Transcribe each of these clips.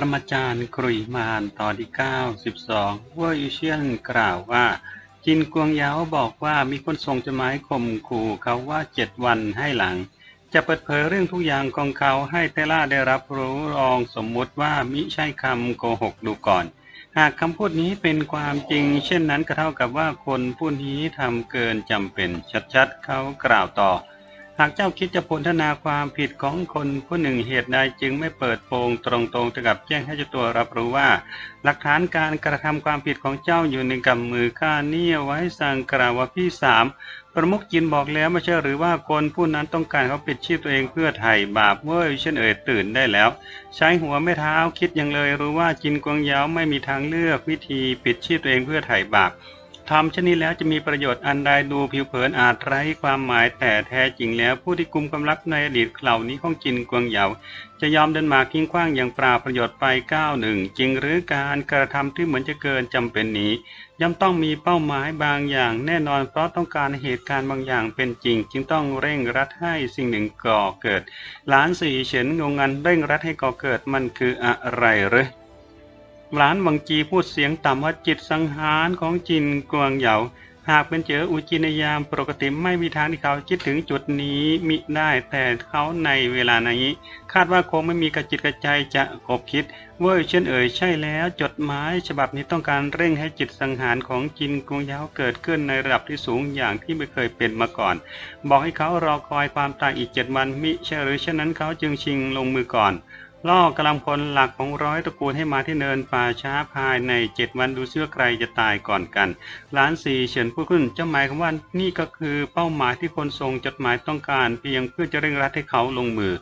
รมาจารย์กรุยมานตอนที่ 92วอร์ยูเชียนกล่าวว่า จินกวงยาวบอกว่ามีคนส่งจดหมายข่มขู่เขาว่าเจ็ดวันให้หลัง จะเปิดเผยเรื่องทุกอย่างของเขาให้เตล่าได้รับรู้ลองสมมุติว่ามิใช่คำโกหกดูก่อน หากคำพูดนี้เป็นความจริง เช่นนั้นก็เท่ากับว่าคนผู้นี้ทำเกินจำเป็นชัดๆเขากล่าวต่อ หากเจ้าคิดจะพลทนาความผิดของคนผู้หนึ่งเหตุใดจึงไม่เปิดโปงตรงๆถึงกับแจ้งให้เจ้าตัวรับรู้ว่า หลักฐานการกระทำความผิดของเจ้าอยู่ในกำมือข้านี่ไว้สั่งกล่าวว่าพี่สามประมุขจินบอกแล้วไม่ใช่หรือว่าคนผู้นั้นต้องการเขาปิดชีพตัวเองเพื่อไถ่บาปเว้ยเช่นเอ่ยตื่นได้แล้ว ใช้หัวไม่เท้าคิดยังเลยรู้ว่าจินกวงยาวไม่มีทางเลือกวิธีปิดชีพตัวเองเพื่อไถ่บาป ทำชนนี้แล้วจะมีประโยชน์อันใดดูผิวเผินอาจไร้ความหมายแต่แท้จริงแล้ว ผู้ที่กุมกำลังในอดีตเหล่านี้ของจินกวงเหยาจะยอมเดินหมากทิ้งขว้างอย่างปราประโยชน์ไปก้าวหนึ่งจริงหรือการกระทำที่เหมือนจะเกินจำเป็นนี้ย่อมต้องมีเป้าหมายบางอย่างแน่นอนเพราะต้องการเหตุการณ์บางอย่างเป็นจริง จึงต้องเร่งรัดให้สิ่งหนึ่งก่อเกิด หลานสี่เฉินงงงันเร่งรัดให้ก่อเกิดมันคืออะไรหรือ หลานวังจีพูดเสียงต่ำว่าจิตสังหารของจินกวงเหยาหากเป็นเจออุจินยามปกติไม่มีทางที่เขาคิดถึงจุดนี้มิได้แต่เขาในเวลานี้ คาดว่าคงไม่มีกระจิตกระใจจะกบคิด เว้ยเช่นเอ่ยใช่แล้วจดหมายฉบับนี้ต้องการเร่งให้จิตสังหารของจินกวงเหยาเกิดขึ้นในระดับที่สูงอย่างที่ไม่เคยเป็นมาก่อน บอกให้เขารอคอยความตายอีกเจ็ดวันมิใช่หรือเช่นนั้นเขาจึงชิงลงมือก่อน ล่อกำลังพลหลักของร้อยตระกูลให้มาที่เนินป่าช้าภายในเจ็ดวันดูเสื้อใครจะตายก่อนกันหลานสี่เฉินพูดขึ้นเจ้าหมายคำว่านี่ก็คือเป้าหมายที่คนทรงจดหมายต้องการเพียงเพื่อจะเร่งรัดให้เขาลงมือ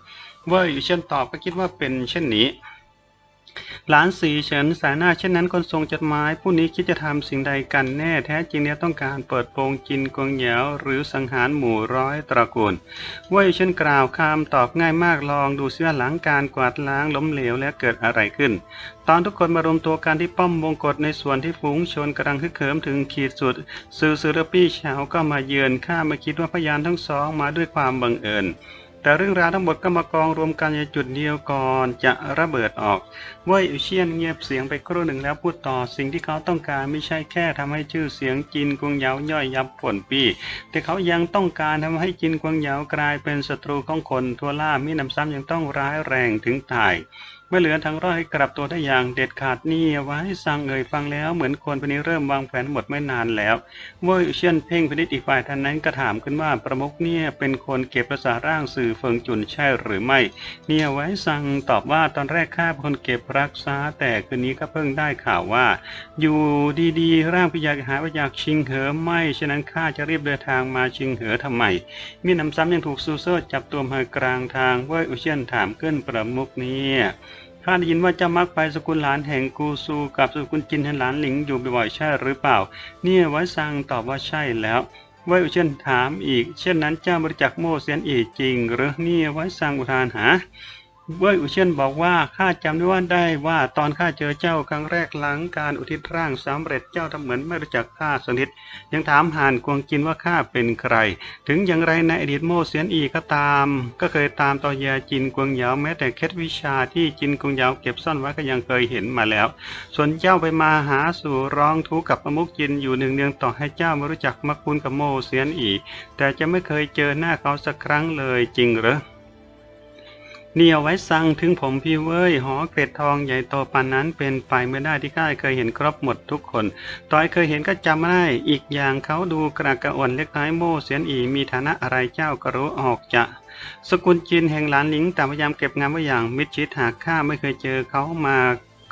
เว่ยอยู่เช่นตอบก็คิดว่าเป็นเช่นนี้ หลานสีเฉินสายหน้าเช่นนั้นคนทรงจดหมาย ผู้นี้คิดจะทำสิ่งใดกันแน่แท้จริงแล้วต้องการเปิดโปงจินกวงเหยวหรือสังหารหมู่ร้อยตระกูลว่ยเช่นกล่าวคำตอบง่ายมากลองดูเสื้อหลังการกวาดล้างล้มเหลวและเกิดอะไรขึ้น ตอนทุกคนมารวมตัวกันที่ป้อมวงกฏในส่วนที่ฝูงชนกำลังฮึกเหิมถึงขีดสุดซือซือรปี้เฉาก็มาเยือนข้าไม่คิดว่าพยานทั้งสองมาด้วยความบังเอิญ แต่เรื่องราวทั้งหมดก็มากองรวมกันในจุดเดียวก่อนจะระเบิดออกเว่ยอุเชียนเงียบเสียงไปครู่หนึ่งแล้วพูดต่อสิ่งที่เขาต้องการไม่ใช่แค่ทำให้ชื่อเสียงจีนกวงเหยาย่อยยับผลปี แต่เขายังต้องการทำให้จีนกวงเหยากลายเป็นศัตรูของคนทั่วล่ามีหนำซ้ำยังต้องร้ายแรงถึงตาย มื่อเหลือทั้งร้อยกลับตัวได้อย่างเด็ดขาดนี่ไว้สั่งเอ่ยฟังแล้วเหมือนคนคนนี้เริ่มวางแผนหมดไม่นานแล้วเว่ยอุเชียนเพ่งพินิจอีกฝ่ายท่านนั้นก็ถามขึ้นว่าประมุขเนี่ยเป็นคนเก็บภาษาร่างสื่อเฟิงจุนใช่หรือไม่เนี่ยไว้สั่งตอบว่าตอนแรกข้าเป็นคนเก็บรักษาแต่คืนนี้ก็เพิ่งได้ข่าวว่า อยู่ดีๆ ร่างพิยากหายไปอยากชิงเหอไม่ฉะนั้นข้าจะรีบเดินทางมาชิงเหอทำไมมีหนำซ้ำยังถูกซูเซอร์จับตัวมากลางทางเว่ยอุเชียนถามขึ้นประมุขเนี่ย ข้าได้ยินว่าเจ้ามักไปสกุลหลานแห่งกูซูกับสกุลจินแห่งหลานหลิงอยู่บ่อยๆใช่หรือเปล่า เนี่ยไว้สังตอบว่าใช่แล้วเว่ยอุเชนถามอีก เช่นนั้นเจ้าบริจาคโมเซียนอีกจริง หรือเนี่ยไว้สังอุทานหา เว่ยอุเชนบอกว่าข้าจำได้ว่าได้ว่าตอนข้าเจอเจ้าครั้งแรกหลังการอุทิศร่างสำเร็จเจ้าทำเหมือนไม่รู้จักข้าสนิทยังถามหานกวงจินว่าข้าเป็นใคร ถึงอย่างไรในอดีตโมเสียนอีก็ตาม ก็เคยตามต่อยาจินกวงเหยาแม้แต่เคล็ดวิชาที่จินกวงเหยาเก็บซ่อนไว้ก็ยังเคยเห็นมาแล้ว ส่วนเจ้าไปมาหาสู่ร้องทุกข์กับประมุกจินอยู่หนึ่งเนืองต่อให้เจ้าไม่รู้จักมักคุณกับโมเสียนอีแต่จะไม่เคยเจอหน้าเขาสักครั้งเลยจริงหรือ เนี่ยวไว้สั่งถึงผมพี่เว้ย หอเกร็ดทองใหญ่โตปานนั้นเป็นไปไม่ได้ที่ข้าเคยเห็นครบหมดทุกคนต่อยเคยเห็นก็จำไม่ได้ อีกอย่างเขาดูกระกระอ่อนเล็กน้อยโม่เสียนอีมีฐานะอะไรเจ้าก็รู้ออกจะสกุลจินแห่งหลานหลิงแต่พยายามเก็บงานไว้อย่างมิดชิดหากข้าไม่เคยเจอเขามา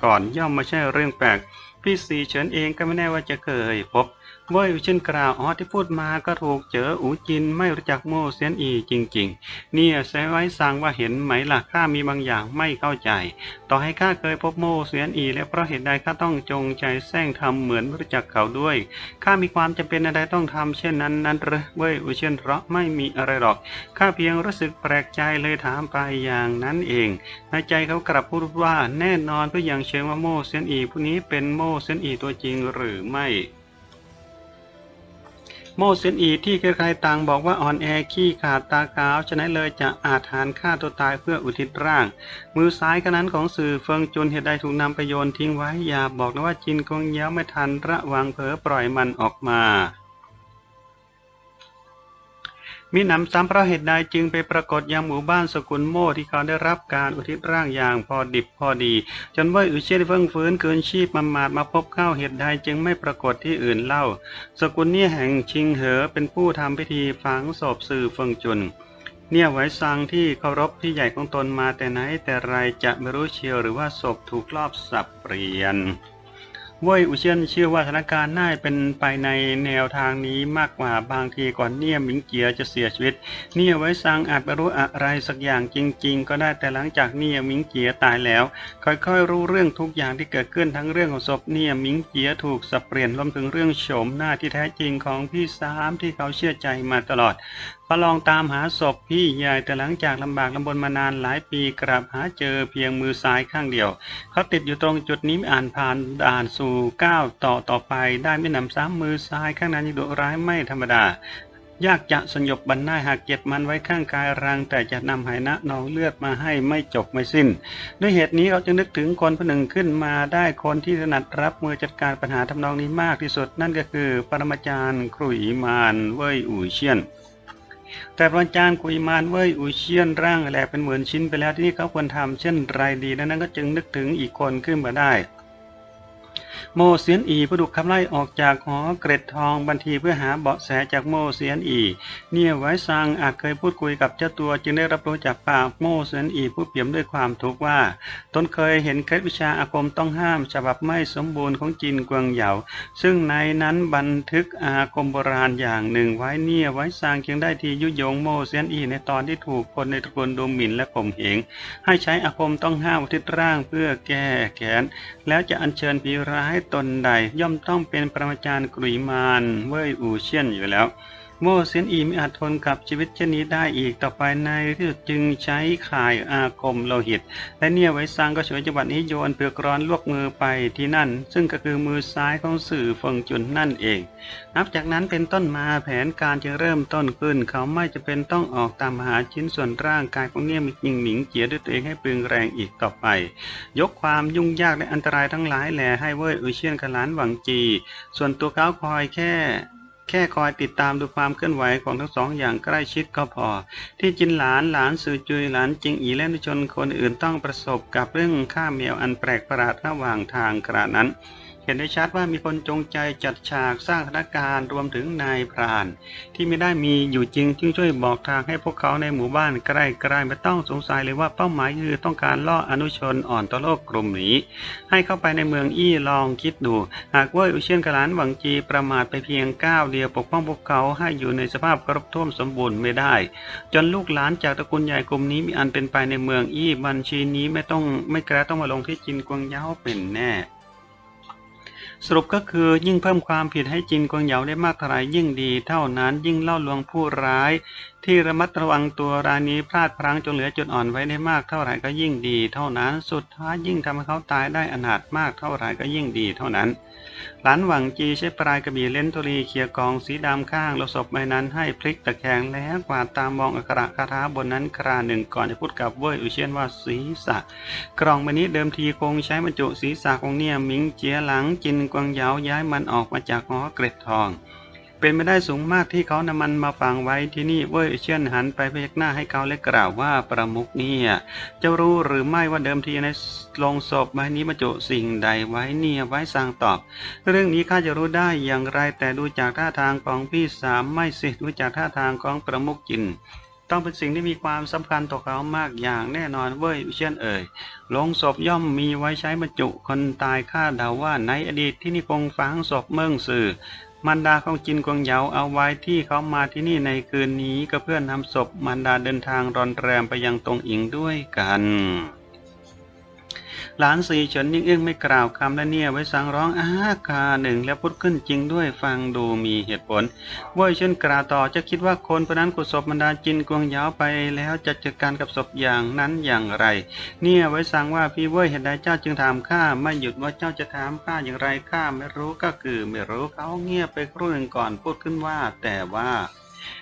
ก่อนย่อมไม่ใช่เรื่องแปลก พี่สีเฉินเองก็ไม่แน่ว่าจะเคยพบ เว่ยเช่นกล่าวอ๋อที่พูดมาก็ถูกเจออูจินไม่รู้จักโม่เซียนอีจริง ๆ เนี่ยแซไว้สั่งว่าเห็นไหมล่ะข้ามีบางอย่างไม่เข้าใจ ต่อให้ข้าเคยพบโม่เซียนอี แล้วเพราะเหตุใดข้าต้องจงใจแซงทำเหมือนรู้จักเขาด้วยข้ามีความจำเป็นอะไรต้องทำเช่นนั้นนั้นหรือเว่ยอุเชียนเพราะไม่มีอะไรหรอกข้าเพียงรู้สึกแปลกใจเลยถามไปอย่างนั้นเอง ในใจเขากลับพูดว่าแน่นอนเพื่ออย่างเชิงว่าโม่เซียนอีผู้นี้เป็นโม่เซียนอีตัวจริงหรือไม่ โมเสนอีที่ใครๆต่างบอกว่าอ่อนแอขี้ขาดตาขาวฉะนั้นเลยจะอาจหารฆ่าตัวตายเพื่ออุทิศร่าง มือซ้ายกนั้นของสื่อเฟิงจุนเหตุใดถูกนำไปโยนทิ้งไว้อย่าบอกนะว่าจินกงเย้าไม่ทันระวังเผลอปล่อยมันออกมา มีหนำซ้ำเพราะเหตุใดจึงไปปรากฏยังหมู่บ้านสกุลโม่ที่เขาได้รับการอุทิศร่างอย่างพอดิบพอดี จนว่ยอุเชนเฟิงฟื้นเกินชีพมามาดมาพบเข้าเหตุใดจึงไม่ปรากฏที่อื่นเล่า สกุลเนี่ยแห่งชิงเหอเป็นผู้ทำพิธีฝังศพสื่อเฟิงจุนเนี่ยไว้ซังที่เคารพพี่ใหญ่ของตนมาแต่ไหนแต่ไรจะไม่รู้เชียวหรือว่าศพถูกลอบสับเปลี่ยน เว่ยอุเชียนเชื่อว่าสถานการณ์น่าจะเป็นไปในแนวทางนี้มากกว่าบางทีก่อนเนี่ยหมิงเกียจะเสียชีวิต เนี่ยไว้ซังอาจไม่รู้อะไรสักอย่างจริง ๆ ก็ได้แต่หลังจากเนี่ยหมิงเกียตายแล้ว ค่อยๆ รู้เรื่องทุกอย่างที่เกิดขึ้นทั้งเรื่องของศพเนี่ยหมิงเกียถูกสับเปลี่ยนรวมถึงเรื่องโฉมหน้าที่แท้จริงของพี่สามที่เขาเชื่อใจมาตลอด พอลองตามหาศพพี่ใหญ่แต่หลังจากลำบากลำบนมานานหลายปีกลับหาเจอเพียงมือซ้ายข้างเดียว เขาติดอยู่ตรงจุดนี้อ่านผ่านด่านสู่ก้าวต่อต่อไป ได้ไม่นำซ้ำมือซ้ายข้างนั้นยังดุร้ายไม่ธรรมดายากจะสยบบรรณาหากเก็บมันไว้ข้างกายรัง แต่จะนำไหนะนองเลือดมาให้ไม่จบไม่สิ้น ด้วยเหตุนี้เขาจึงนึกถึงคนผู้หนึ่งขึ้นมาได้คนที่ถนัดรับมือจัดการปัญหาทำนองนี้มากที่สุด นั่นก็คือปรมาจารย์ขรุยมานเว่ยอู่เชียน แต่พระอาจารย์คุยมานเว่ยอุเชียนร่างแหลกเป็นหมื่นชิ้นไปแล้วที่นี่เขาควรทำเช่นไรดีดังนั้นก็จึงนึกถึงอีกคนขึ้นมาได้ โมเสียนอีผู้ถูกขับไล่ออกจากหอเกร็ดทองบันทีเพื่อหาเบาะแสจากโมเสียนอีเนี่ยไว้ซังอาจเคยพูดคุยกับเจ้าตัวจึงได้รับรู้จากปากโมเสียนอีผู้เปี่ยมด้วยความทุกข์ว่า ตนเคยเห็นเคล็ดวิชาอาคมต้องห้ามฉบับไม่สมบูรณ์ของจีนกวางเหยาซึ่งในนั้นบันทึกอาคมโบราณอย่างหนึ่งไว้เนี่ยไว้สร้างจึงได้ทียุยงโมเซียนอีในตอนที่ถูกคนในตระกูลดูหมิ่นและข่มเหงให้ใช้อาคมต้องห้ามทิศร่างเพื่อแก้แค้นแล้วจะอัญเชิญผีร้ายตนใด ย่อมต้องเป็นปรมาจารย์กรุยมานเว่ยอูเชียนอยู่แล้ว โมเซนอีไม่อาจทนกับชีวิตเช่นนี้ได้อีกต่อไปในที่สุดจึงใช้ข่ายอาคมโลหิต และเนี่ยไว้สร้างก็ช่วยจังหวัดนี้โยนเผือกร้อนลวกมือไปที่นั่น ซึ่งก็คือมือซ้ายของสื่อฟงจุนนั่นเอง นับจากนั้นเป็นต้นมาแผนการจะเริ่มต้นขึ้น เขาไม่จะเป็นต้องออกตามหาชิ้นส่วนร่างกายของเนี่ยมิงหมิงเจียด้วยตัวเองให้ปรึงแรงอีกต่อไป ยกความยุ่งยากและอันตรายทั้งหลายแหล่ให้เว่ยอุเชียนกับหลานหวังจี ส่วนตัวเขาคอยแค่ แค่คอยติดตามดูความเคลื่อนไหวของทั้งสองอย่างใกล้ชิดก็พอ ที่จินหลานหลานสื่อจุยหลานจิงอีและนุชนคนอื่นต้องประสบกับเรื่องฆ่าแมวอันแปลกประหลาดระหว่างทางกระนั้น เห็นได้ชัดว่ามีคนจงใจจัดฉากสร้างสถานการณ์รวมถึงนายพราน ที่ไม่ได้มีอยู่จริงจึงช่วยบอกทางให้พวกเขาในหมู่บ้านใกล้ๆไม่ต้องสงสัยเลยว่าเป้าหมายคือต้องการล่ออนุชนอ่อนต่อโลกกลุ่มนี้ ให้เข้าไปในเมืองอี้ลองคิดดู หากเว่าอุเชียนกหลานหวังจีประมาทไปเพียงก้าวเดียวปกป้องพวกเขาให้อยู่ในสภาพครบถ้วนสมบูรณ์ไม่ได้ จนลูกหลานจากตระกูลใหญ่กลุ่มนี้มีอันเป็นไปในเมืองอี้บัญชีนี้ไม่ต้องไม่แกรต้องมาลงที่จินกวงเย้าเป็นแน่ สรุปก็คือยิ่งเพิ่มความผิดให้จินกวงเหยาได้มากเท่าไหรยิ่งดี เท่านั้นยิ่งเล่าลวงผู้ร้าย ที่ระมัดระวังตัวรายนี้พลาดพลั้งจนเหลือจุดอ่อนไว้ได้มากเท่าไหร่ก็ยิ่งดี เท่านั้น สุดท้ายยิ่งทำให้เขาตายได้อนาถมากเท่าไหร่ก็ยิ่งดีเท่านั้น หลานหวังจีใช้ปลายกระบี่เล่นตุรีเขี่ยกองสีดำข้างโลศพใบนั้นให้พลิกตะแคงแล้วกวาดตามมองอักขระคาถาบนนั้นคราหนึ่งก่อนจะพูดกับเว่ยอุเชียนว่าศีรษะกลองใบนี้เดิมทีคงใช้บรรจุศีรษะของเนี่ยมิงเจียหลังจินกวางเยาย้ายมันออกมาจากหอเกร็ดทอง เป็นไม่ได้สูงมากที่เขานำมันมาฝังไว้ที่นี่เว่ยเชียนหันไปพยักหน้าให้เขาและกล่าวว่าประมุกเนี่ยจะรู้หรือไม่ว่าเดิมทีในโลงศพใบนี้บรรจุสิ่งใดไว้เนี่ยไว้สร้างตอบ เรื่องนี้ข้าจะรู้ได้อย่างไรแต่ดูจากท่าทางของพี่สามไม่สิดูจากท่าทางของประมุกจิน ต้องเป็นสิ่งที่มีความสำคัญต่อเขามากอย่างแน่นอนเว้ยเช่นเอ่ยลงศพย่อมมีไว้ใช้บรรจุคนตายคาดเดาว่าในอดีตที่นิคงฝังศพเมืองสื่อมันดาของจินกวงเหยาเอาไว้ที่เขามาที่นี่ในคืนนี้ก็เพื่อนำศพมันดาเดินทางรอนแรมไปยังตรงอิงด้วยกัน หลานสีเฉินยิ่งเอึ้องไม่กล่าวคำและเนี่ยไว้สั่งร้องอาคาหนึ่งแล้วพุดขึ้นจริงด้วยฟังดูมีเหตุผลเว่ยเช่นกล่าวต่อจะคิดว่าคนคนนั้นกุศลบรรดาจินกวงยาวไปแล้วจะจัดการกับศพอย่างนั้นอย่างไร เนี่ยไว้สั่งว่าพี่เว่ยเหตุใดเจ้าจึงถามข้าไม่หยุดว่าเจ้าจะถามข้าอย่างไรข้าไม่รู้ก็คือไม่รู้เขาเงียบไปครู่หนึ่งก่อนพูดขึ้นว่า แต่ว่า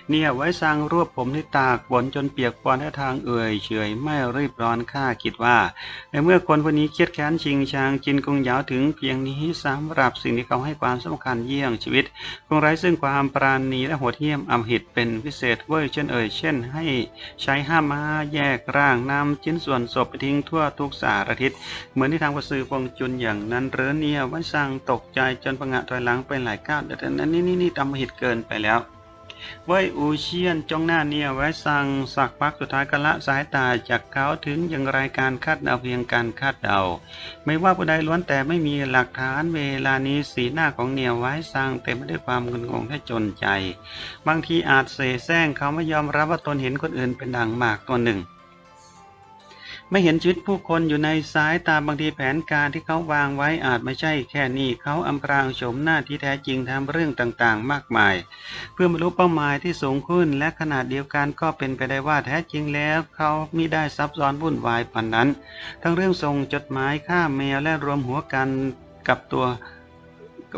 เนี่ยไว้สั่งรวบผมที่ตากฝนจนเปียกปอนให้ทางเอ่ยเฉยไม่รีบร้อนข้าคิดว่า ในเมื่อคนคนนี้เครียดแค้นชิงชางจินกงยาวถึงเพียงนี้สำหรับสิ่งที่เขาให้ความสำคัญเยี่ยงชีวิต คงไร้ซึ่งความปราณีและโหดเหี้ยมอำหิตเป็นพิเศษเว้ยเช่นเอ่ยเช่น ให้ใช้ห้าม้าแยกร่างนำชิ้นส่วนศพไปทิ้งทั่วทุกสารทิศเหมือนที่ทางกระสือฟงจุนอย่างนั้นเรอเนี่ยไว้สั่งตกใจจนประงะถอยหลังไปหลายก้าวแต่นั้นนี่นี่นี่ทำหิตเกินไปแล้ว ว้ยอูเชียนจ้องหน้าเนี่ยไว้สั่งสักพักสุดท้ายกะละสายตาจากเขาถึงอย่างไรการคาดเดาเพียงการคาดเดา ไม่ว่าผู้ใดล้วนแต่ไม่มีหลักฐานเวลานี้สีหน้าของเนี่ยวไว้สั่งเต็มไปด้วยความงุนงงและจนใจ บางทีอาจเสแสร้งเขาไม่ยอมรับว่าตนเห็นคนอื่นเป็นดังมากตัวหนึ่ง ไม่เห็นชีวิตผู้คนอยู่ในสายตาบางทีแผนการที่เขาวางไว้อาจไม่ใช่แค่นี้เขาอำพรางโฉมหน้าที่แท้จริงทำเรื่องต่างๆ มากมาย เพื่อบรรลุเป้าหมายที่สูงขึ้น และขนาดเดียวกันก็เป็นไปได้ว่าแท้จริงแล้ว เขามิได้ซับซ้อนวุ่นวายปันนั้น ทั้งเรื่องส่งจดหมายฆ่าแมวและรวมหัวกันกับตัว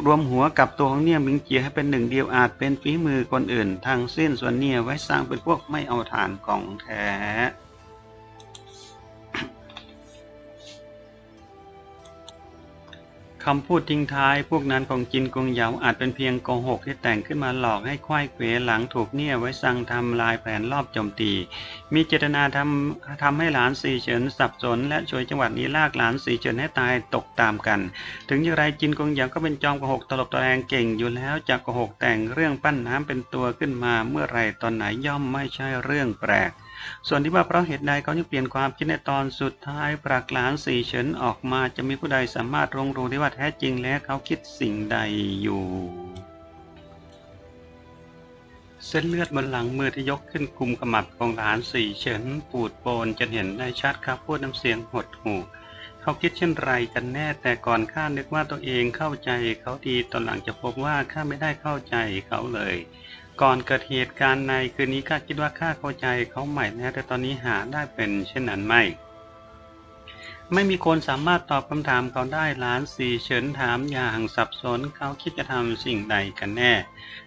รวมหัวกับตัวของเนี่ยมิงเจียให้เป็นหนึ่งเดียวอาจเป็นฝีมือคนอื่นทางสิ้นส่วนเนี่ยไว้สร้างเป็นพวกไม่เอาฐานของแท้ คำพูดทิ้งท้ายพวกนั้นของจินกงเหยาอาจเป็นเพียงโกหกที่แต่งขึ้นมาหลอกให้ควายเขวหลังถูกเนี่ยไว้สั่งทำลายแผนรอบโจมตี มีเจตนาทำทำให้หลานสีเฉินสับสน และช่วยจังหวัดนี้ลากหลานสีเฉินให้ตายตกตามกัน ถึงอย่างไรจินกงเหยาก็เป็นจอมโกหกตลบตะแลงเก่งอยู่แล้วจากโกหกแต่งเรื่องปั้นน้ำเป็นตัวขึ้นมาเมื่อไรตอนไหนย่อมไม่ใช่เรื่องแปลก ส่วนที่ว่าเพราะเหตุใดเขาจึงเปลี่ยนความคิดในตอนสุดท้ายปรากหลานสี่เฉินออกมาจะมีผู้ใดสามารถรงรู้ได้ว่าแท้จริงแล้วเขาคิดสิ่งใดอยู่ เส้นเลือดบนหลังมือที่ยกขึ้นคุมขมับของหลานสี่เฉินปูดโปนจนเห็นได้ชัดครับพูดน้ำเสียงหดหู่เขาคิดเช่นไรกันแน่แต่ก่อนข้านึกว่าตัวเองเข้าใจเขาดีตอนหลังจะพบว่าข้าไม่ได้เข้าใจเขาเลย ก่อนเกิดเหตุการณ์ในคืนนี้ข้าคิดว่าข้าเข้าใจเขาใหม่แล้วแต่ตอนนี้หาได้เป็นเช่นนั้นไม่ ไม่มีคนสามารถตอบคำถามเขาได้หลานสีเฉินถามอย่างสับสนเขาคิดจะทำสิ่งใดกันแน่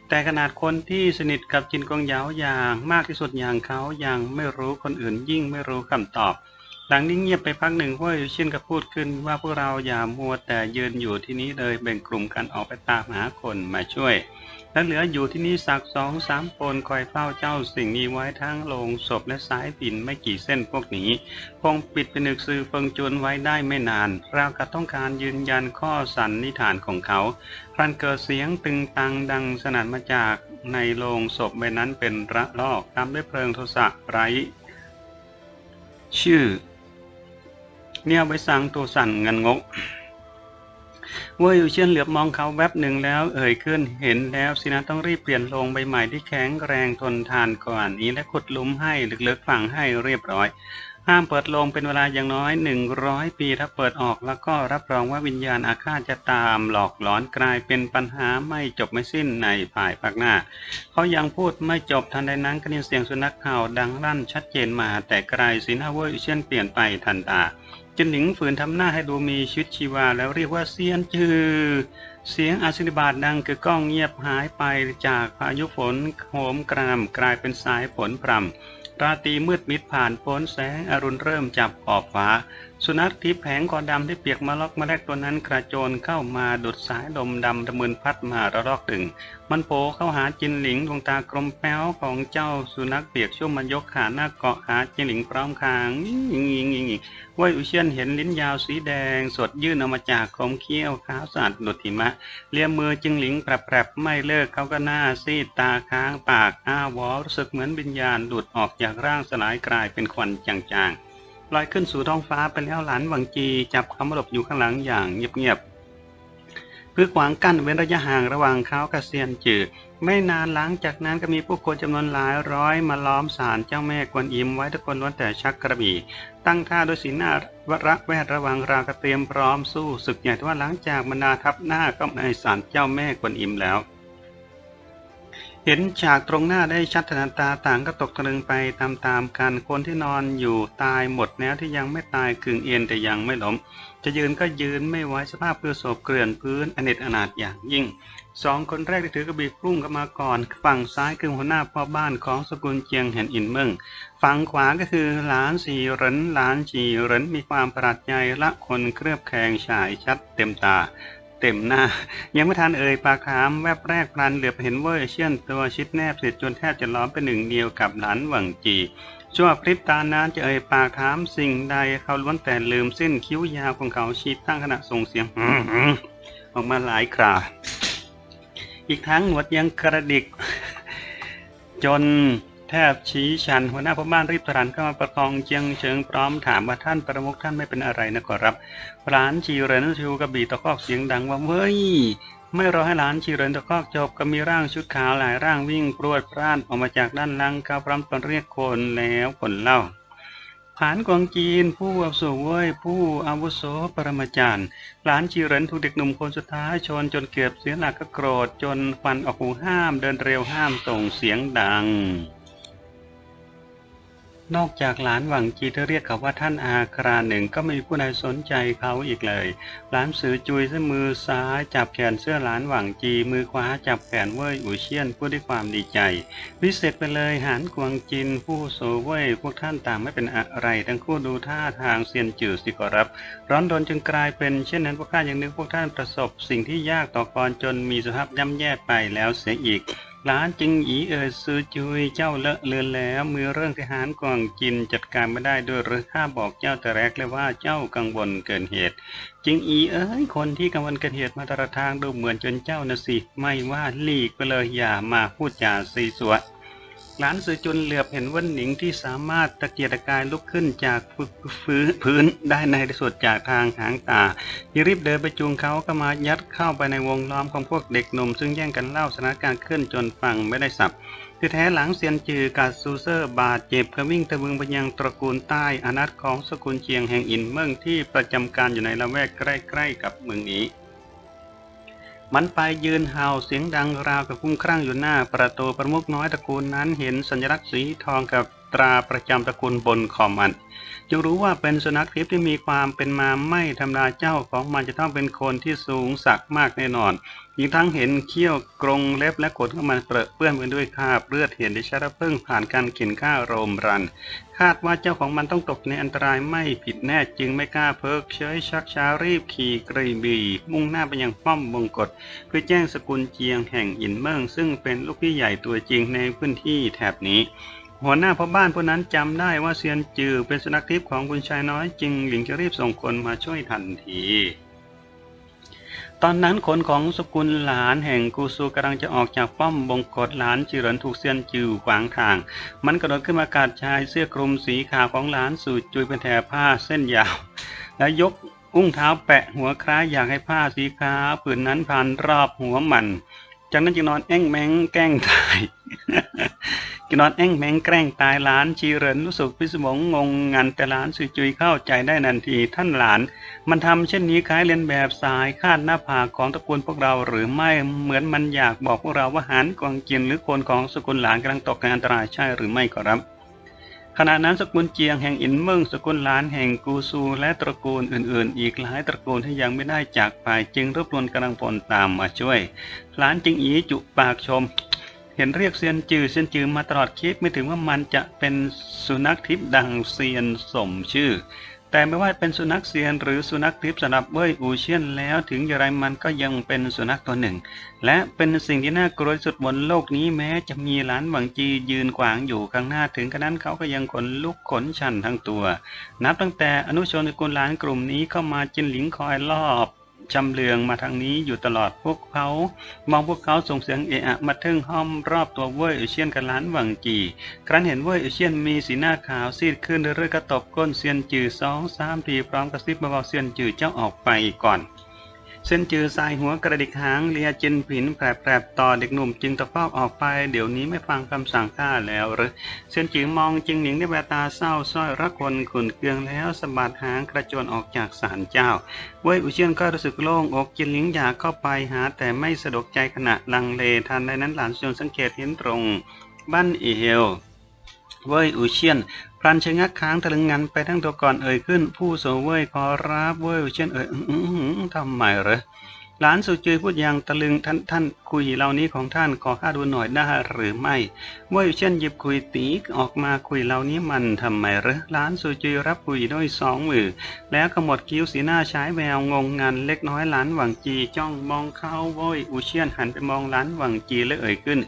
แต่ขนาดคนที่สนิทกับจินกงเหยาอย่างมากที่สุดอย่างเขายังไม่รู้คนอื่นยิ่งไม่รู้คำตอบหลังนิ่งเงียบไปพักหนึ่งเว่ยเช่นก็พูดขึ้นว่าพวกเราอย่ามัวแต่ยืนอยู่ที่นี้เลยแบ่งกลุ่มกันออกไปตามหาคนมาช่วย และเหลืออยู่ที่นี่สักสองสามคนคอยเฝ้าเจ้าสิ่งนี้ไว้ทั้งโลงศพและสายปิ่นไม่กี่เส้นพวกนี้คงปิดเป็นหนึกซือเฟิงจวนไว้ได้ไม่นานเรากับต้องการยืนยันข้อสันนิษฐานของเขา ครั้นเกิดเสียงตึงตังดังสนั่นมาจากในโลงศพใบนั้นเป็นระลอกตามด้วยเพลิงโทสะไร้ชื่อ เนี่ยไว้สร้างตัวสั่นเงินงก ว่ยอยู่เชียนเหลือบมองเขาแวบหนึ่งแล้วเอ่ยขึ้นเห็นแล้วสินะต้องรีบเปลี่ยนโลงใบใหม่ที่แข็งแรงทนทานก่อนนี้และขุดลุมให้ลึกๆฝังให้เรียบร้อย ห้ามเปิดโลงเป็นเวลาอย่างน้อยหนึ่งร้อยปีถ้าเปิดออกแล้วก็รับรองว่าวิญญาณอาฆาตจะตามหลอกหลอนกลายเป็นปัญหาไม่จบไม่สิ้นในภายภาคหน้า เขายังพูดไม่จบทันใดนั้นก็ได้ยินเสียงสุนัขเห่าดังลั่นชัดเจนมาแต่ไกลสีหน้าเว่ยเช่นเปลี่ยนไปทันตา จนหนิงฝืนทำหน้าให้ดูมีชีวิตชีวา แล้วเรียกว่าเซียนจือ เสียงอาชินิบาตดังคือก้องเงียบหายไปจากพายุฝนโหมกรามกลายเป็นสายฝนพรำราตรีมืดมิดผ่านพ้นแสงอรุณเริ่มจับขอบฟ้า สุนัขที่แผงคอดำที่เปียกมาล็อกมาแรกตัวนั้นกระโจนเข้ามาดุดสายลมดำตะมืนพัดมาระลอกดึง มันโผล่เข้าหาจินหลิงดวงตากลมแป้วของเจ้าสุนัขเปียกชุ่มมันยกขาหน้าเกาะหาจินหลิงพร้อมคางงิงงิง ว่ยอุเชียนเห็นลิ้นยาวสีแดง สดยื่นออกมาจากคมเขี้ยวขาวสะอาดดุดหิมะเลียมมือจิงหลิงแปรบไม่เลิกเขาก็หน้าซีดตาค้างปากอ้าวอรู้สึกเหมือนวิญญาณหลุดออกจากร่างสลายกลายเป็นควันจางๆลอยขึ้นสู่ท้องฟ้าไปแล้วหลานหวังจีจับคำหลบอยู่ข้างหลังอย่างเงียบๆพื่อขวางกั้นเว้นระยะห่างระหว่างเขากับเซียนจือไม่นานหลังจากนั้นก็มีผู้คนจำนวนหลายร้อยมาล้อมศาลเจ้าแม่กวนอิมไว้ทุกคนล้วนแต่ชักกระบี่ ตั้งท่าด้วยสีหน้าวระแวดระวังรากระเตรียมพร้อมสู้ศึกใหญ่ทว่าหลังจากบรรดาทัพหน้าก็ในศาลเจ้าแม่กวนอิมแล้ว เห็นฉากตรงหน้าได้ชัดถนัดตาต่างก็ตกตะลึงไปตามๆกันคนที่นอนอยู่ตายหมดแล้วที่ยังไม่ตายกึ่งเอ็นแต่ยังไม่ล้มจะยืนก็ยืนไม่ไหวสภาพเพื่อศพเกลื่อนพื้นอเนจอนาถอย่างยิ่ง สองคนแรกที่ถือกระบี่พุ่งเข้ามาก่อน ฝั่งซ้ายคือหัวหน้าพ่อบ้านของสกุลเจียงแห่นอินเมิงฝั่งขวาก็คือหลานสีเหรินหลานจีเหรินมีความประหลาดใจละคนเครือบแคลงฉายชัดเต็มตาเต็มหน้า ยังไม่ทันเอ่ยปากถามแวบแรกพลันเหลือบเห็นเว่ยเชี่ยนตัวชิดแนบติดจนแทบจะล้อมเป็นหนึ่งเดียวกับหลานหวังจีชั่วพริบตานั้นจะเอ่ยปากถามสิ่งใดเขาล้วนแต่ลืมสิ้นคิ้วยาวของเขาชีดตั้งขณะส่งเสียงออกมาหลายครา อีกทั้งหนวดยังกระดิก จนแทบชี้ชันหัวหน้าพ่อบ้านรีบตรันเข้ามาประคองเจียงเชิงพร้อมถามว่าท่านประมุขท่านไม่เป็นอะไรนะขอรับหลานชีเรนชูกระบี่ตะคอกเสียงดังว่าเว้ยไม่รอให้หลานชีเรนตะคอกจบก็มีร่างชุดขาวหลายร่างวิ่งปรวดพร่านออกมาจากด้านล่างก้าพร้อมตอนเรียกคนแล้วคนเล่า ผานกวางจีน ผู้อาวุโสเว้ย ผู้อาวุโสปรมาจารย์หลานชีเรนถูกเด็กหนุ่มคนสุดท้ายชนจนเกือบเสียหลักก็โกรธจนฟันออกหูห้ามเดินเร็วห้ามส่งเสียงดัง นอกจากหลานหวังจีที่เรียกเขาว่าท่านอาคราหนึ่งก็ไม่มีผู้ใดสนใจเขาอีกเลย หลานสือจุยเส้นมือซ้ายจับแขนเสื้อหลานหวังจี มือขวาจับแขนเว่ยอูเชียนพูดด้วยความดีใจ วิเศษไปเลยหานกวางจินผู้โซเว่ยพวกท่านต่างไม่เป็นอะไร ทั้งคู่ดูท่าทางเซียนจืดสิขอรับ ร้อนรนจึงกลายเป็นเช่นนั้นพวกข้ายังนึกพวกท่านประสบ สิ่งที่ยากต่อกรจนมีสภาพย่ำแย่ไปแล้วเสียอีก หลานจึงอีเอ๋ยซื้อจุยเจ้าเลอะเลือนแล้วมือเรื่องทหารกองจินจัดการไม่ได้ด้วยหรือข้าบอกเจ้าแต่แรกเลยว่าเจ้ากังวลเกินเหตุจริงอีเอ้ยคนที่กังวลเกินเหตุมาตรทางดูเหมือนจนเจ้านะสิ ไม่ว่าหลีกไปเลยอย่ามาพูดจาซีสัว หลานสือจุนเหลือบเห็นวันหนิงที่สามารถตะเกียกตะกายลุกขึ้นจากพื้นพื้นได้ในที่สุดจากทางหางตายังรีบเดินไปจูงเขาก็มายัดเข้าไปในวงล้อมของพวกเด็กหนุ่ม ซึ่งแย่งกันเล่าสถานการณ์ขึ้นจนฟังไม่ได้สับที่แท้หลังเซียนจือกับซูเซอร์บาดเจ็บก็วิ่งตะบึงไปยังตระกูลใต้อนัตของสกุลเจียงแห่งอินเมืองที่ประจำการอยู่ในละแวกใกล้ ๆ กับเมืองนี้ มันไปยืนเห่าเสียงดังราวกับคุ้มครั่งอยู่หน้า ประตูประมุขน้อยตระกูลนั้นเห็นสัญลักษณ์สีทองกับตราประจำตระกูลบนคอมัน จงรู้ว่าเป็นสุนัขทิพย์ที่มีความเป็นมาไม่ธรรมดาเจ้าของมันจะต้องเป็นคนที่สูงสักมากแน่นอนอีกทั้งเห็นเขี้ยวกรงเล็บและขนของมันเปรอะเปื้อนไปด้วยคราบเลือดเห็นได้ชัดว่าเพิ่งผ่านการข็นฆ่าโรมรัน คาดว่าเจ้าของมันต้องตกในอันตรายไม่ผิดแน่จึงไม่กล้าเพิกเฉยชักช้ารีบขี่กระบี่มุ่งหน้าไปยังป้อมบงกฎเพื่อแจ้งสกุลเจียงแห่งอินเมิงซึ่งเป็นลูกพี่ใหญ่ตัวจริงในพื้นที่แถบนี้ หัวหน้าพ่อบ้านผู้นั้นจำได้ว่าเซียนจือเป็นสุนัขทิพย์ของคุณชายน้อยจึงหลิงจะรีบส่งคนมาช่วยทันที ตอนนั้นคนของสกุลหลานแห่งกูซูกำลังจะออกจากป้อมบงกฎหลานจิเหรินถูกเซียนจือขวางทาง มันกระโดดขึ้นมากาดชายเสื้อคลุมสีขาวของหลานสู่จุยเป็นแถบผ้าเส้นยาว แล้วยกอุ้งเท้าแปะหัวคล้ายอยากให้ผ้าสีขาวผืนนั้นผ่านรอบหัวมัน จากนั้นจึงนอนแอ้งแมงแกล้งตาย จึงนอนแอ้งแมงแกล้งตายหลานชีเรินรู้สึกพิศวงงงงันแต่หลานสุจุยเข้าใจได้นันทีท่านหลาน มันทำเช่นนี้คล้ายเลียนแบบสายคาดหน้าผากของตระกูลพวกเราหรือไม่เหมือนมันอยากบอกพวกเราว่าหานกวางจินหรือคนของสกุลหลานกำลังตกในอันตรายใช่หรือไม่ขอรับขณะนั้นสกุลเจียงแห่งอินเมิงสกุลหลานแห่งกูซู และตระกูลอื่นๆ อีกหลายตระกูลที่ยังไม่ได้จากไปจึงรวบรวมกำลังพลตามมาช่วย หลานจึงอีจุปากชม เห็นเรียกเซียนจือเซียนจือมาตลอดคิดไม่ถึงว่ามันจะเป็นสุนัขทิพย์ดังเซียนสมชื่อ แต่ไม่ว่าเป็นสุนัขเซียนหรือสุนัขทิพย์สำหรับเว่ยอูเชียนแล้วถึงอย่างไรมันก็ยังเป็นสุนัขตัวหนึ่ง และเป็นสิ่งที่น่ากลัวที่สุดบนโลกนี้แม้จะมีหลานหวังจียืนขวางอยู่ข้างหน้าถึงขนาดนั้นเขาก็ยังขนลุกขนชันทั้งตัว นับตั้งแต่อนุชนกูลหลานกลุ่มนี้เข้ามาจินหลิงคอยรอบ จำเลืองมาทางนี้อยู่ตลอดพวกเขามองพวกเขาส่งเสียงเอะอะมาทึ่งห้อมรอบตัวเว่ยเอเชียนกับล้านหวังจีครั้นเห็นเว่ยเอเชียนมีสีหน้าขาวซีดขึ้นเรื่อยๆก็ตบก้นเซียนจือสองสามทีพร้อมกระซิบเบาๆเซียนจือเจ้าออกไปก่อน เส้นจือสายหัวกระดิกหางเลียจินผินแผลบๆต่อเด็กหนุ่มจึงตะฟอกออกไป เดี๋ยวนี้ไม่ฟังคำสั่งข้าแล้วหรือเส้นจือมองจิงหนิงด้วยแววตาเศร้าสร้อยรักคนขุนเคืองแล้วสะบัดหางกระโจนออกจากศาลเจ้าเว่ยอุเชียนก็รู้สึกโล่งอกจินหลิงอยากเข้าไปหา แต่ไม่สะดวกใจขณะลังเลทันใดนั้นหลานเซียงสังเกตเห็นตรง บ้านเอว เว่ยอูเชียนพลันชะงักค้างตะลึงงันไปทั้งตัวก่อนเอ่ยขึ้น ผู้โสเว่ยขอรับเว่ยอูเชียนเอ่ยอื้อหืออทำไมเหรอหลานสุจือพูดอย่างตะลึงท่านท่านคุยเหล่านี้ของท่านขอข้าดูหน่อยได้หรือไม่ว่ยอุเชียนหยิบคุยตีกออกมาคุยเหล่านี้มันทำไมหรอหลานสุจุยรับคุยด้วยสองมือ แล้วขมวดคิ้วสีหน้าใช้แววงงงันเล็กน้อยหลานหวังจีจ้องมองเข้าโว้ยอุเชียนหันไปมองหลานหวังจีและเอ่ยขึ้น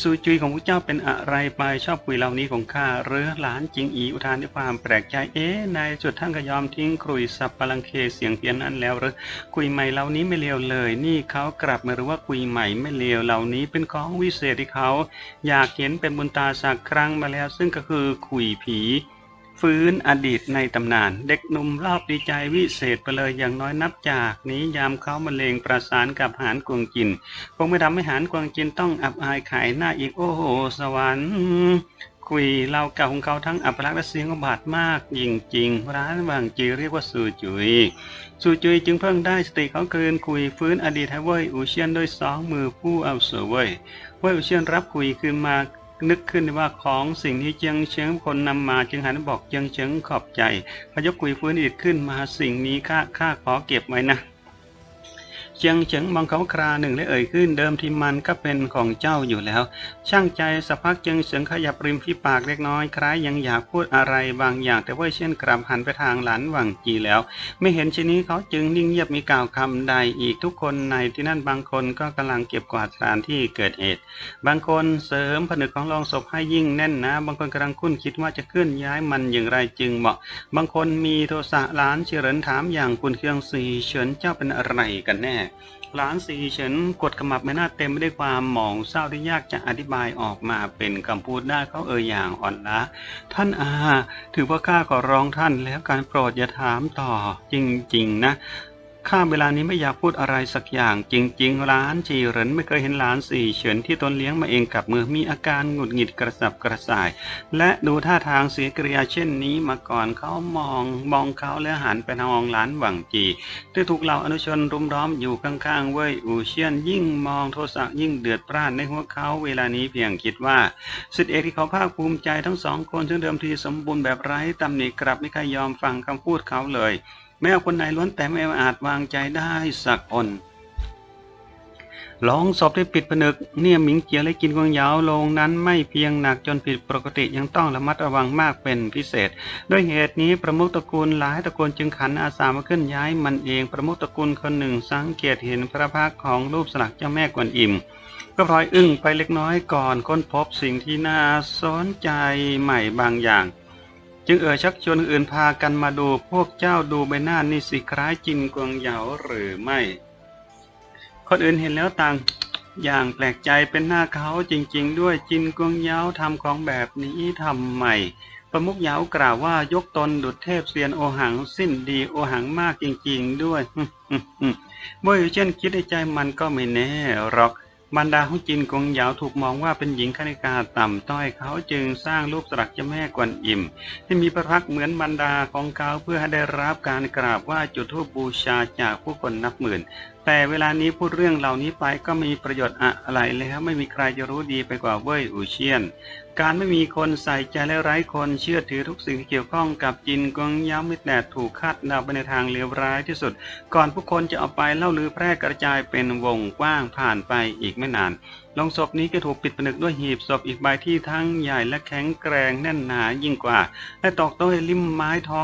สุจุยของพระเจ้าเป็นอะไรไปชอบคุยเหล่านี้ของข้าหรือหลานจิงอีอุทานด้วยความแปลกใจเอ๊ะในจุดท่านก็ยอมทิ้งครุยสับปลังเคเสียงเพี้ยนนั้นแล้วหรือคุยใหม่เหล่านี้ไม่เลวเลย นี่เขากลับมาหรู้ว่าคุยใหม่ไม่เลวเหล่านี้เป็นของวิเศษที่เขา อยากเห็นเป็นบุญตาสักครั้งมาแล้ว ซึ่งก็คือขุยผีฟื้นอดีตในตำนาน เด็กหนุ่มรอบดีใจวิเศษไปเลยอย่างน้อยนับจากนี้ยามเขามาเลงประสานกับหานกวงจิน คงไม่ทำให้หานกวางจินต้องอับอายขายหน้าอีกโอ้โห สวรรค์ คุยเราเก่าของเขาทั้งอัปลักษณ์และเสียงอุบาทมากจริงๆร้านบางจีเรียกว่าสูจุย สูจุยจึงเพิ่งได้สติเขาคืนคุยฟื้นอดีตให้เว้ยอูเชียนด้วยสองมือผู้เอาเสวยเว้ยอูเชียนรับคุยคืนมานึกขึ้นว่าของสิ่งที่เจียงเฉิงคนนำมาจึงหันบอกเจียงเฉิงขอบใจพยกคุยฟื้นอีกขึ้นมาสิ่งนี้ข้าข้าขอเก็บไว้นะเจียงเฉิงมองเขาคราหนึ่งและเอ่ยขึ้น เดิมทีมันก็เป็นของเจ้าอยู่แล้ว ช่างใจสักพักจียงเฉิงขยับริมฝีปากเล็กน้อยคล้ายยังอยากพูดอะไรบางอย่างแต่ว่าเช่นกลับหันไปทางหลานหวังจีแล้ว ไม่เห็นเช่นนี้เขาจึงนิ่งเงียบมีกล่าวคำใดอีกทุกคนในที่นั่นบางคนก็กำลังเก็บกวาดสถานที่เกิดเหตุ บางคนเสริมผนึกของโลงศพให้ยิ่งแน่นนะ บางคนกำลังคุ้นคิดว่าจะเคลื่อนย้ายมันอย่างไรจึงเหมาะ บางคนมีโทสะหลานเฉริญถามอย่างคุณเครื่องสีเฉินเจ้าเป็นอะไรกันแน่หลานสีเฉินกดขมับไม่น่าเต็มไปด้วยความหมองเศร้าที่ยากจะอธิบายออกมาเป็นคำพูดได้เขาเอ่ยอย่างอ่อนละท่านอา ถือว่าข้าขอร้องท่านแล้วการโปรดอย่าถามต่อจริงๆนะ ข้าเวลานี้ไม่อยากพูดอะไรสักอย่าง จริง ๆ ร้านจีเหรินไม่เคยเห็นหลานสี่เฉินที่ตนเลี้ยงมาเองกับมือมีอาการหงุดหงิดกระสับกระส่าย และดูท่าทางเสียกริยาเช่นนี้มาก่อนเขามองมองเขาแล้วหันไปมองหลานหวังจีที่ถูกเหล่าอนุชนรุมล้อมอยู่ข้างๆเว้ยอูเชียนยิ่งมองโทสะยิ่งเดือดพร่านในหัวเขาเวลานี้เพียงคิดว่าสิทธิเอกที่เขาภาคภูมิใจทั้งสองคนซึ่งเดิมทีสมบูรณ์แบบไร้ตำหนิกลับไม่เคยยอมฟังคำพูดเขาเลย แม้คนไหนล้วนแต่ไม่อาจวางใจได้สักคนลองศพที่ปิดผนึกเนี่ยหมิงเจียและกินกวางยาวลงนั้นไม่เพียงหนักจนผิดปกติยังต้องระมัดระวังมากเป็นพิเศษ ด้วยเหตุนี้ประมุขตระกูลหลายตระกูลจึงขันอาสามาขึ้นย้ายมันเองประมุขตระกูลคนหนึ่งสังเกตเห็นพระพักของรูปสลักเจ้าแม่กวนอิมก็พลอยอึ้งไปเล็กน้อยก่อนค้นพบสิ่งที่น่าสนใจใหม่บางอย่าง จึงเอ่ยชักชวนอื่นพากันมาดูพวกเจ้าดูใบหน้านี่สิคล้ายจินกวงเหยาหรือไม่ คนอื่นเห็นแล้วต่างอย่างแปลกใจเป็นหน้าเขาจริง ๆ ด้วยจินกวงเหยาทำของแบบนี้ทำไมประมุกเหยากล่าวว่ายกตนดุจเทพเซียนโอหังสิ้นดีโอหังมากจริง ๆ ด้วยเมื่อเช่นคิดในใจมันก็ไม่แน่หรอก บรรดาของจินกงเหยาถูกมองว่าเป็นหญิงคณิกาต่ำต้อยเขาจึงสร้างรูปสลักเจ้าแม่กวนอิมให้มีพระพักเหมือนบรรดาของเขาเพื่อให้ได้รับการกราบว่าจุดทูบบูชาจากผู้คนนับหมื่น แต่เวลานี้พูดเรื่องเหล่านี้ไปก็มีประโยชน์อะไรแล้วไม่มีใครจะรู้ดีไปกว่าเว่ยอูเชียน การไม่มีคนใส่ใจและไร้คนเชื่อถือทุกสิ่งที่เกี่ยวข้องกับจินกวงย้ำมิแต่ถูกคาดเดาไปในทางเลวร้ายที่สุด ก่อนผู้คนจะเอาไปเล่าลือแพร่กระจายเป็นวงกว้างผ่านไปอีกไม่นาน ลงศพนี้ก็ถูกปิดผนึกด้วยหีบศพอีกใบที่ทั้งใหญ่และแข็งแกร่งแน่นหนายิ่งกว่า และตอกด้วยลิมไม้ท้อ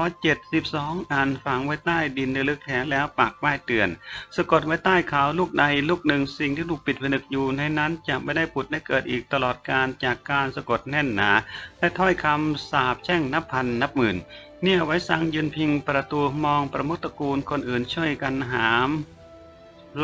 72 อันฝังไว้ใต้ดินในลึกแขนแล้วปักป้ายเตือน สะกดไว้ใต้เขาลูกใดลูกหนึ่งสิ่งที่ถูกปิดผนึกอยู่ในนั้นจะไม่ได้ผุดได้เกิดอีกตลอดการจากการสะกดแน่นหนา และถ้อยคำสาบแช่งนับพันนับหมื่น เนี่ยไว้สั่งยืนพิงประตูมองประมุตระกูลคนอื่นช่วยกันหาม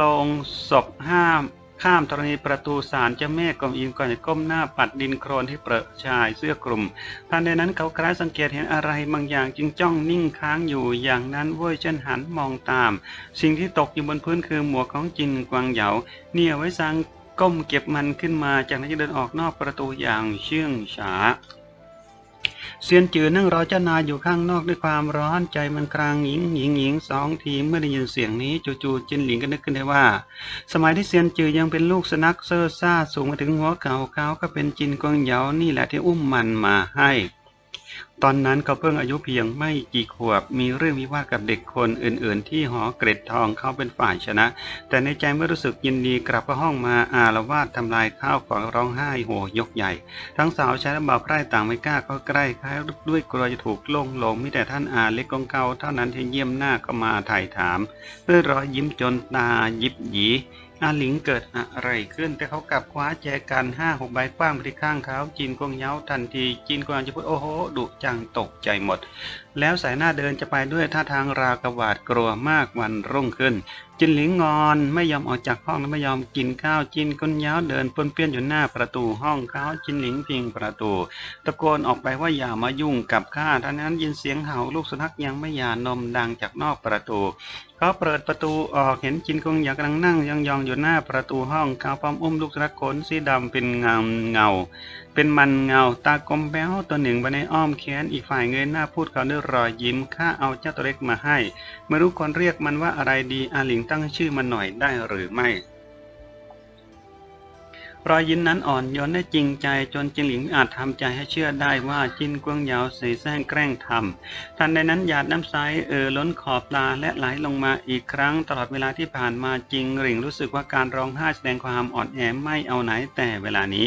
ลงศพห้าม ข้ามธรณีประตูศาลเจ้าแม่กลมอิมก่อนจะก้มหน้าปัดดินโครนที่เปรอะชายเสื้อกลุ่มทันใดนั้นเขาคล้ายสังเกตเห็นอะไรบางอย่างจึงจ้องนิ่งค้างอยู่อย่างนั้นเว่ยเช่นหันมองตาม สิ่งที่ตกอยู่บนพื้นคือหมวกของจินกวางเหยาเนี่ยไว้สังก้มเก็บมันขึ้นมาจากนั้นจะเดินออกนอกประตูอย่างเชื่องช้า เซียนจือนั่งรอเจ้านายอยู่ข้างนอกด้วยความร้อนใจมันกลางหญิงหญิงหญิงสองทีเมื่อได้ยินเสียงนี้จู่ๆจินหลิงก็นึกขึ้นได้ว่า สมัยที่เซียนจือยังเป็นลูกสนักเซอร์ซ่าสูงมาถึงหัวเข่าเขาก็เป็นจินกวางเหยานี่แหละที่อุ้มมันมาให้ ตอนนั้นเขาเพิ่งอายุเพียงไม่กี่ขวบ มีเรื่องวิวาทกับเด็กคนอื่น ๆ ที่หอเกร็ดทองเขาเป็นฝ่ายชนะ แต่ในใจไม่รู้สึกยินดีกลับเข้าห้องมาอาละวาดทำลายข้าวของร้องไห้โหยกใหญ่ ทั้งสาวใช้และบ่าวไพร่ต่างไม่กล้าเข้าใกล้คล้ายด้วยกลัวจะถูกลงลงมิแต่ท่านอาเล็กกองเกาเท่านั้นที่เยี่ยมหน้าก็มาถ่ายถาม ด้วยรอยยิ้มจนตายิบหยี อาหลิงเกิดอะไรขึ้น แต่เขากลับคว้าแจกันห้าหกใบกว้างไปที่ข้างเขาจีนกวงเย้าทันทีจีนกวางจะพูดโอ้โหดุจังตกใจหมด แล้วสายหน้าเดินจะไปด้วยท่าทางราวกระหวาดกลัวมากวันรุ่งขึ้น จินหลิงงอนไม่ยอมออกจากห้องและไม่ยอมกินข้าวจินก้นย้าวเดินปนเปี้ยนอยู่หน้าประตูห้องเขาจินหลิงพิงประตู ตะโกนออกไปว่าอย่ามายุ่งกับข้าท่านั้นยินเสียงเห่าลูกสุนัขยังไม่หย่านมดังจากนอกประตูเขาเปิดประตูออกเห็นจินกงอยากกำลังนั่งยองๆอยู่หน้าประตูห้องเขาพร้อมอุ้มลูกสุนัขขนสีดำเป็นเงาเงา เป็นมันเงาตากลมแป้วตัวหนึ่งไปในอ้อมแขนอีกฝ่ายเงยหน้าพูดเขาด้วยรอยยิ้มข้าเอาเจ้าตัวเล็กมาให้ ไม่รู้ควรเรียกมันว่าอะไรดีอาหลิงตั้งชื่อมันหน่อยได้หรือไม่รอยยิ้มนั้นอ่อนโยนได้จริงใจจนจินหลิงไม่อาจทำใจให้เชื่อได้ว่าจินกวงเหยาเสแสร้งแกล้งทำทันใดนั้นหยาดน้ำใสเอ่อล้นขอบตาและไหลลงมาอีกครั้ง ตลอดเวลาที่ผ่านมาจิงหลิงรู้สึกว่าการร้องไห้แสดงความอ่อนแอไม่เอาไหนแต่เวลานี้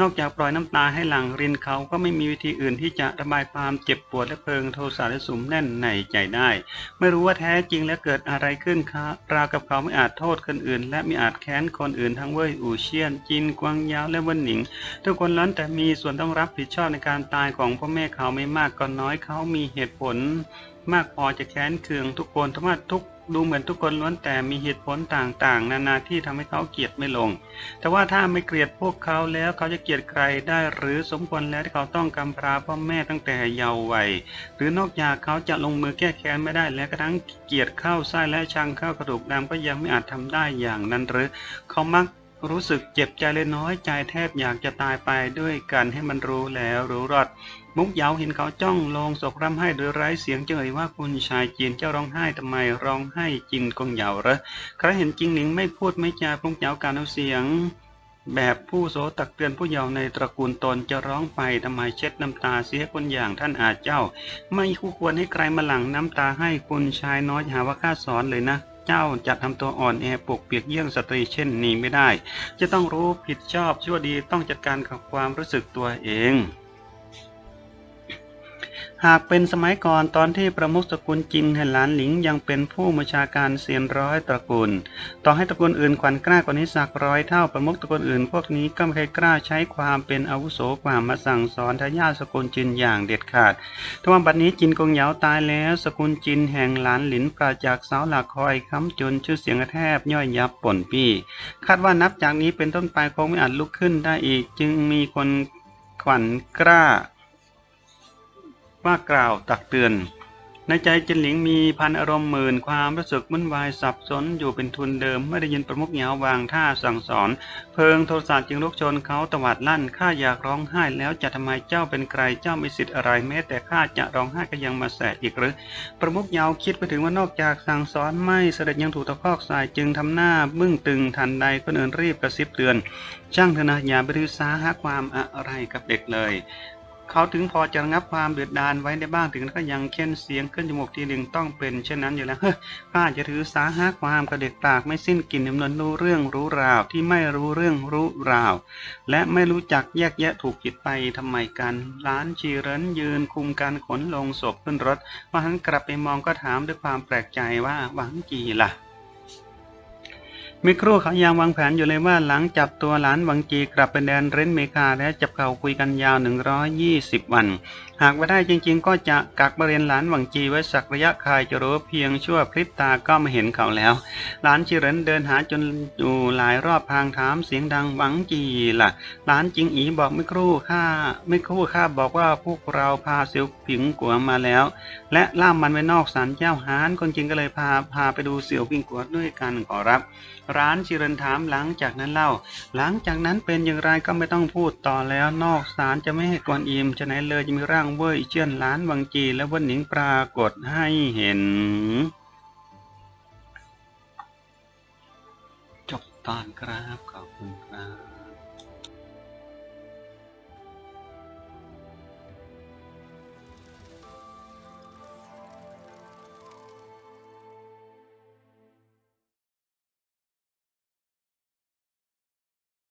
นอกจากปล่อยน้ำตาให้หลั่งรินเขาก็ไม่มีวิธีอื่นที่จะระบายความเจ็บปวดและเพลิงโทสะและสุมแน่นในใจได้ ไม่รู้ว่าแท้จริงแล้วเกิดอะไรขึ้นคะราวกับเขาไม่อาจโทษคนอื่น และไม่อาจแค้นคนอื่นทั้งเว่ยอู่เชียน จินกวางยาวและเวินหนิง ทุกคนล้วนแต่มีส่วนต้องรับผิดชอบในการตายของพ่อแม่เขาไม่มากก็น้อยเขามีเหตุผล มากพอจะแค้นเคืองทุกคนทั้งว่าทุก ดูเหมือนทุกคนล้วนแต่มีเหตุผลต่างๆ นานาที่ทำให้เขาเกลียดไม่ลง แต่ว่าถ้าไม่เกลียดพวกเขาแล้วเขาจะเกลียดใครได้หรือสมควรแล้วที่เขาต้องกำพร้าพ่อแม่ตั้งแต่เยาว์วัย หรือนอกจากเขาจะลงมือแก้แค้นไม่ได้แล้วกระทั่งเกลียดข้าวไส้และชังข้าวกระดูกดำก็ยังไม่อาจทำได้อย่างนั้นหรือเขามักรู้สึกเจ็บใจเลยน้อยใจแทบอยากจะตายไปด้วยกันให้มันรู้แล้วรู้รอด มุกเหยาเห็นเขาจ้องลงศกร่ำไห้โดยไร้เสียงจึงเอ่ยว่าคุณชายจีนเจ้าร้องไห้ทำไมร้องไห้จินกงเหยาเหรอใครเห็นจริงหนิงไม่พูดไม่จาพงเหยาการเอาเสียงแบบผู้โสตักเตือนผู้เยาว์ในตระกูลตนจะร้องไปทำไมเช็ดน้ำตาเสียคนอย่างท่านอาเจ้า ไม่คู่ควรให้ใครมาหลั่งน้ำตาให้คุณชายน้อยหาว่าข้าสอนเลยนะ เจ้าจะทำตัวอ่อนแอปกเปียกเยี่ยงสตรีเช่นนี้ไม่ได้ จะต้องรู้ผิดชอบชั่วดีต้องจัดการกับความรู้สึกตัวเอง หากเป็นสมัยก่อนตอนที่ประมุขสกุลจินแห่งหลานหลิงยังเป็นผู้บัญชาการเซียนร้อยตระกูล ต่อให้ตระกูลอื่นขวัญกล้ากว่านี้สักร้อยเท่าประมุขตระกูลอื่นพวกนี้ก็ไม่เคยกล้าใช้ความเป็นอาวุโสกว่ามาสั่งสอนทายาทสกุลจินอย่างเด็ดขาดทว่าบัดนี้จินกงเหยาตายแล้วสกุลจินแห่งหลานหลินปราจากเสาหลักคอยค้ำจนชื่อเสียงแทบย่อยยับป่นปี้คาดว่านับจากนี้เป็นต้นไปคงไม่อาจลุกขึ้นได้อีก จึงมีคนขวัญกล้า ว่ากล่าวตักเตือน ในใจจินหลิงมีพันอารมณ์หมื่นความรู้สึกมุ่นวายสับสนอยู่เป็นทุนเดิมไม่ได้ยินประมุขเหยาวางท่าสั่งสอน เพลิงโทสะจึงลุกชนเขาตวาดลั่นข้าอยากร้องไห้แล้วจะทำไมเจ้าเป็นใครเจ้ามีสิทธิ์อะไรแม้แต่ข้าจะร้องไห้ก็ยังมาแสอีกหรือ ประมุขเหยาวคิดไปถึงว่านอกจากสั่งสอนไม่เสด็จยังถูกตะคอกใส่จึงทำหน้าบึ้งตึงทันใดคนอื่นรีบกระซิบเตือน ช่างเถอะนะอย่าไปรื้อสาหาความอะไรกับเด็กเลย เขาถึงพอจะระงับความเดือดดานไว้ได้บ้างถึงก็ยังเค้นเสียงขึ้นจมูกทีหนึ่งต้องเป็นเช่นนั้นอยู่แล้วเฮ้ยข้าจะถือสาหาความกับเด็กปากไม่สิ้นกลิ่นดำนินรู้เรื่องรู้ราวที่ไม่รู้เรื่องรู้ราว และไม่รู้จักแยกแยะถูกผิดไปทำไมกัน ร้านชีเรนยืนคุมการขนลงศพขึ้นรถพอหันกลับไปมองก็ถามด้วยความแปลกใจว่าหวังกี่ล่ะ มิครูเขายังวางแผนอยู่เลยว่าหลังจับตัวหลานวังจีกลับไปแดนเรนเมกาและจับเขาคุยกันยาว 120 วันหากไม่ได้จริงๆ ก็จะกักบริเวณหลานหวังจีไว้สักระยะคายจะรู้เพียงชั่วพริบตาก็ไม่เห็นเขาแล้ว หลานจิเรินเดินหาจนอยู่หลายรอบพางถามเสียงดังหวังจีล่ะ หลานจิงอีบอกไม่ครู่ข้าไม่ครู่ข้าบอกว่าพวกเราพาเสียวผิงกัวมาแล้ว และล่ามมันไว้นอกศาลเจ้าหานคนจริงก็เลยพาพาไปดูเสี่ยวผิงกัวด้วยกันขอรับ ร้านจิเรินถามหลังจากนั้นเล่า หลังจากนั้นเป็นอย่างไรก็ไม่ต้องพูดต่อแล้วนอกศาลจะไม่ให้กวนอิมจะไหนเลยจะมีร่างเว่ยเชื่อนล้านวังจีและวันหนิงปรากฏให้เห็น จบตอนครับขอบคุณครับ